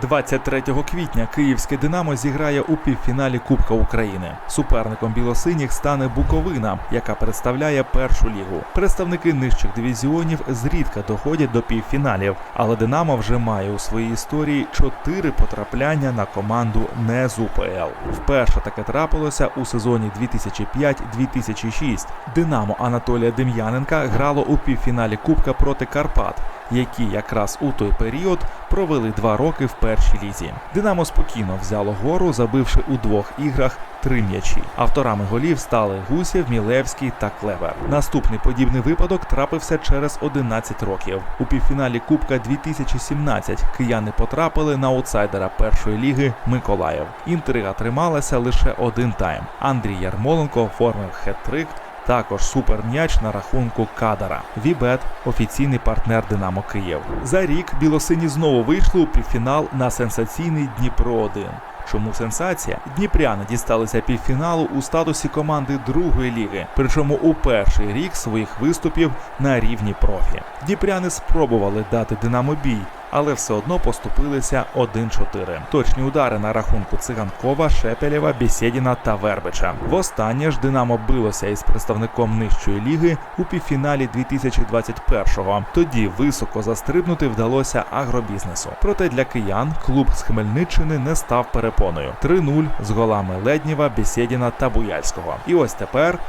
23 квітня київське Динамо зіграє у півфіналі Кубка України. Суперником білосиніх стане Буковина, яка представляє першу лігу. Представники нижчих дивізіонів зрідка доходять до півфіналів, але Динамо вже має у своїй історії чотири потрапляння на команду не з УПЛ. Вперше таке трапилося у сезоні 2005-2006. Динамо Анатолія Дем'яненка грало у півфіналі Кубка проти Карпат які якраз у той період провели два роки в першій лізі. Динамо спокійно взяло гору, забивши у двох іграх три м'ячі. Авторами голів стали Гусєв, Мілевський та Клевер. Наступний подібний випадок трапився через 11 років. У півфіналі Кубка 2017 кияни потрапили на аутсайдера першої ліги Миколаїв. Інтрига трималася лише один тайм. Андрій Ярмоленко оформив хет-трик також суперм'яч на рахунку Кадара. Вібет офіційний партнер Динамо Київ. За рік білосині знову вийшли у півфінал на сенсаційний Дніпро 1 Чому сенсація? Дніпряни дісталися півфіналу у статусі команди другої ліги, причому у перший рік своїх виступів на рівні профі. Дніпряни спробували дати Динамо бій, але все одно поступилися 1-4. Точні удари на рахунку Циганкова, Шепелєва, Бєсєдіна та Вербича. Востаннє ж Динамо билося із представником нижчої ліги у півфіналі 2021-го. Тоді високо застрибнути вдалося агробізнесу. Проте для киян клуб з Хмельниччини не став перепоною. 3-0 з голами Леднєва, Бєсєдіна та Буяльського. І ось тепер